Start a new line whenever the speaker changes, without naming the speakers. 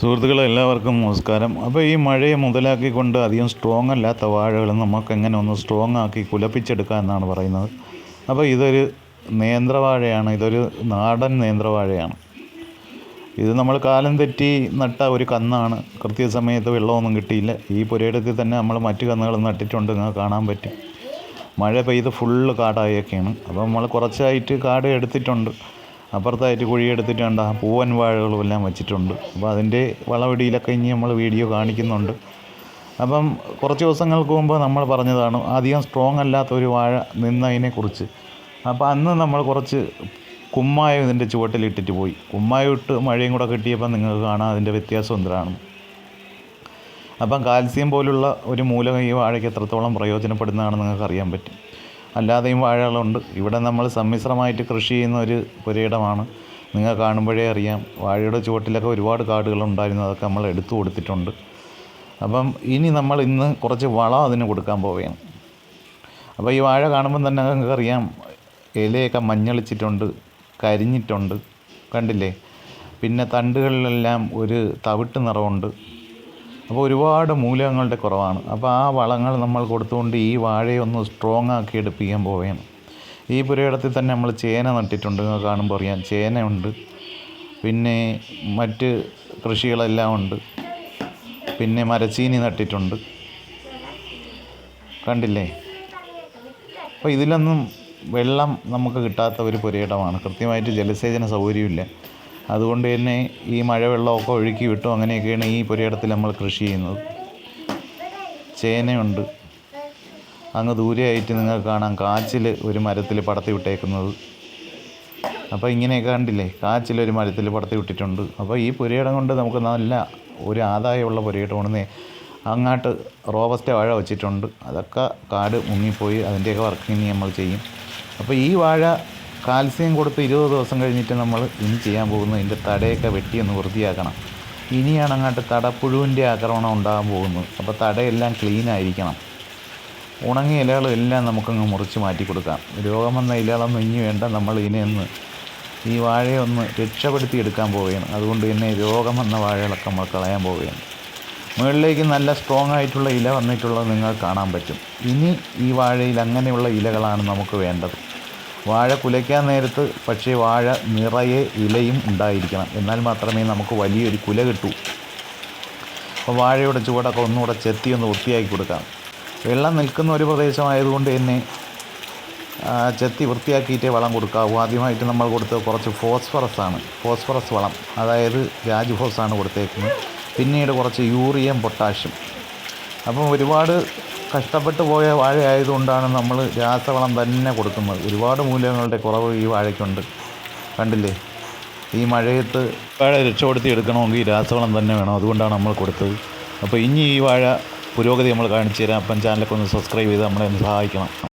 സുഹൃത്തുക്കളെ എല്ലാവർക്കും നമസ്കാരം. അപ്പോൾ ഈ മഴയെ മുതലാക്കിക്കൊണ്ട് അധികം സ്ട്രോങ് അല്ലാത്ത വാഴകൾ നമുക്ക് എങ്ങനെ ഒന്ന് സ്ട്രോങ് ആക്കി കുലപ്പിച്ചെടുക്കാം എന്നാണ് പറയുന്നത്. അപ്പോൾ ഇതൊരു നേന്ത്രവാഴയാണ് ഇതൊരു നാടൻ നേന്ത്രവാഴയാണ്. ഇത് നമ്മൾ കാലം തെറ്റി നട്ട ഒരു കന്നാണ്. കൃത്യസമയത്ത് വെള്ളമൊന്നും കിട്ടിയില്ല. ഈ പുരയിടത്തിൽ തന്നെ നമ്മൾ മറ്റു കന്നുകൾ നട്ടിട്ടുണ്ട് നിങ്ങൾക്ക് കാണാൻ പറ്റും. മഴ പെയ്ത് ഫുള്ള് കാടായൊക്കെയാണ്. അപ്പോൾ നമ്മൾ കുറച്ചായിട്ട് കാട് എടുത്തിട്ടുണ്ട്. അപ്പുറത്തായിട്ട് കുഴിയെടുത്തിട്ടുണ്ട് ആ പൂവൻ വാഴകളും എല്ലാം വെച്ചിട്ടുണ്ട്. അപ്പോൾ അതിന്റെ വളവടിയിലൊക്കെ ഇനി നമ്മൾ വീഡിയോ കാണിക്കുന്നുണ്ട്. അപ്പം കുറച്ച് ദിവസങ്ങൾക്ക് മുമ്പ് നമ്മൾ പറഞ്ഞതാണ് അധികം സ്ട്രോങ് അല്ലാത്ത ഒരു വാഴ നിന്നതിനെക്കുറിച്ച് അപ്പോൾ അന്ന് നമ്മൾ കുറച്ച് കുമ്മായം ഇതിന്റെ ചുവട്ടിലിട്ടിട്ട് പോയി. കുമ്മായം ഇട്ട് മഴയും കൂടെ കിട്ടിയപ്പോൾ നിങ്ങൾക്ക് കാണാം അതിന്റെ വ്യത്യാസം എന്തിനാണ് അപ്പം കാൽസ്യം പോലുള്ള ഒരു മൂലകം ഈ വാഴയ്ക്ക് എത്രത്തോളം പ്രയോജനപ്പെടുന്നതാണെന്ന് നിങ്ങൾക്ക് അറിയാൻ പറ്റും. അല്ലാതെയും വാഴകളുണ്ട്. ഇവിടെ നമ്മൾ സമ്മിശ്രമായിട്ട് കൃഷി ചെയ്യുന്ന ഒരു പുരയിടമാണ്. നിങ്ങൾ കാണുമ്പോഴേ അറിയാം. വാഴയുടെ ചുവട്ടിലൊക്കെ ഒരുപാട് കാടുകളുണ്ടായിരുന്നു അതൊക്കെ നമ്മൾ എടുത്തു കൊടുത്തിട്ടുണ്ട്. അപ്പം ഇനി നമ്മൾ ഇന്ന് കുറച്ച് വളം അതിന് കൊടുക്കാൻ പോവുകയാണ്. അപ്പോൾ ഈ വാഴ കാണുമ്പം തന്നെ നിങ്ങൾക്ക് അറിയാം. ഇലയൊക്കെ മഞ്ഞളിച്ചിട്ടുണ്ട് കരിഞ്ഞിട്ടുണ്ട്. കണ്ടില്ലേ? പിന്നെ തണ്ടുകളിലെല്ലാം ഒരു തവിട്ട് നിറമുണ്ട്. അപ്പോൾ ഒരുപാട് മൂലകങ്ങളുടെ കുറവാണ്. അപ്പോൾ ആ വളങ്ങൾ നമ്മൾ കൊടുത്തുകൊണ്ട് ഈ വാഴയെ ഒന്ന് സ്ട്രോങ് ആക്കി എടുപ്പിക്കാൻ പോവുകയാണ്. ഈ പുരയിടത്തിൽ തന്നെ നമ്മൾ ചേന നട്ടിട്ടുണ്ട്. കാണുമ്പോൾ അറിയാം ചേനയുണ്ട്. പിന്നെ മറ്റ് കൃഷികളെല്ലാം ഉണ്ട്. പിന്നെ മരച്ചീനി നട്ടിട്ടുണ്ട്. കണ്ടില്ലേ? അപ്പോൾ ഇതിലൊന്നും വെള്ളം നമുക്ക് കിട്ടാത്ത ഒരു പുരയിടമാണ്. കൃത്യമായിട്ട് ജലസേചന സൗകര്യമില്ല. അതുകൊണ്ട് തന്നെ ഈ മഴവെള്ളമൊക്കെ ഒഴുക്കി വിട്ടു. അങ്ങനെയൊക്കെയാണ് ഈ പുരയിടത്തിൽ നമ്മൾ കൃഷി ചെയ്യുന്നത്. ചേനയുണ്ട്. അങ്ങ് ദൂരെയായിട്ട് നിങ്ങൾക്ക് കാണാം. കാച്ചിൽ ഒരു മരത്തിൽ പടത്തി വിട്ടേക്കുന്നത്. അപ്പോൾ ഇങ്ങനെയൊക്കെ കണ്ടില്ലേ? കാച്ചിൽ ഒരു മരത്തിൽ പടത്തി വിട്ടിട്ടുണ്ട്. അപ്പോൾ ഈ പുരയിടം കൊണ്ട് നമുക്ക് നല്ല ഒരു ആദായമുള്ള പുരയിടമാണ് അങ്ങോട്ട് റോബസ്റ്റ് വാഴ വെച്ചിട്ടുണ്ട്. അതൊക്കെ കാട് മുങ്ങിപ്പോയി. അതിന്റെയൊക്കെ വർക്കിങ് നമ്മൾ ചെയ്യും. അപ്പോൾ ഈ വാഴ കാൽസ്യം കൊടുത്ത് ഇരുപത് ദിവസം കഴിഞ്ഞിട്ട് നമ്മൾ ഇനി ചെയ്യാൻ പോകുന്നത് ഇതിന്റെ തടയൊക്കെ വെട്ടി ഒന്ന് വൃത്തിയാക്കണം. ഇനിയാണ് അങ്ങോട്ട് തടപ്പുഴുവിന്റെ ആക്രമണം ഉണ്ടാകാൻ പോകുന്നത്. അപ്പോൾ തടയെല്ലാം ക്ലീൻ ആയിരിക്കണം. ഉണങ്ങിയ ഇലകളെല്ലാം നമുക്കങ്ങ് മുറിച്ച് മാറ്റി കൊടുക്കാം. രോഗം വന്ന ഇലകളൊന്നും ഇനി വേണ്ട. നമ്മൾ ഇതിനെ ഒന്ന് ഈ വാഴയെ ഒന്ന് രക്ഷപ്പെടുത്തി എടുക്കാൻ പോവുകയാണ്. അതുകൊണ്ട് തന്നെ രോഗം വന്ന വാഴകളൊക്കെ നമ്മൾ കളയാൻ പോവുകയാണ്. മുകളിലേക്ക് നല്ല സ്ട്രോങ് ആയിട്ടുള്ള ഇല വന്നിട്ടുള്ളത് നിങ്ങൾ കാണാൻ പറ്റും. ഇനി ഈ വാഴയിൽ അങ്ങനെയുള്ള ഇലകളാണ് നമുക്ക് വേണ്ടത്. വാഴ കുലയ്ക്കാൻ നേരത്ത് പക്ഷേ വാഴ നിറയെ ഇലയും ഉണ്ടായിരിക്കണം. എന്നാൽ മാത്രമേ നമുക്ക് വലിയൊരു കുല കിട്ടൂ. അപ്പോൾ വാഴയുടെ ചുവടൊക്കെ ഒന്നുകൂടെ ചെത്തി ഒന്ന് വൃത്തിയാക്കി കൊടുക്കാം. വെള്ളം നിൽക്കുന്ന ഒരു പ്രദേശമായതുകൊണ്ട് തന്നെ ചെത്തി വൃത്തിയാക്കിയിട്ടേ വളം കൊടുക്കാവൂ. ആദ്യമായിട്ട് നമ്മൾ കൊടുത്തത് കുറച്ച് ഫോസ്ഫറസ് ആണ്. ഫോസ്ഫറസ് വളം. അതായത് രാജ്ഫോസ് ആണ് കൊടുത്തേക്കുന്നത്. പിന്നീട് കുറച്ച് യൂറിയം പൊട്ടാഷ്യം. അപ്പം ഒരുപാട് കഷ്ടപ്പെട്ട് പോയ വാഴ ആയതുകൊണ്ടാണ് നമ്മൾ രാസവളം തന്നെ കൊടുക്കുന്നത്. ഒരുപാട് മൂല്യങ്ങളുടെ കുറവ് ഈ വാഴയ്ക്കുണ്ട്. കണ്ടില്ലേ? ഈ മഴയത്ത് വാഴ രക്ഷപ്പെടുത്തി എടുക്കണമെങ്കിൽ രാസവളം തന്നെ വേണം. അതുകൊണ്ടാണ് നമ്മൾ കൊടുത്തത്. അപ്പോൾ ഇനി ഈ വാഴ പുരോഗതി നമ്മൾ കാണിച്ചു തരാം. അപ്പം ചാനലൊക്കെ ഒന്ന് സബ്സ്ക്രൈബ് ചെയ്ത് നമ്മളെ ഒന്ന് സഹായിക്കണം.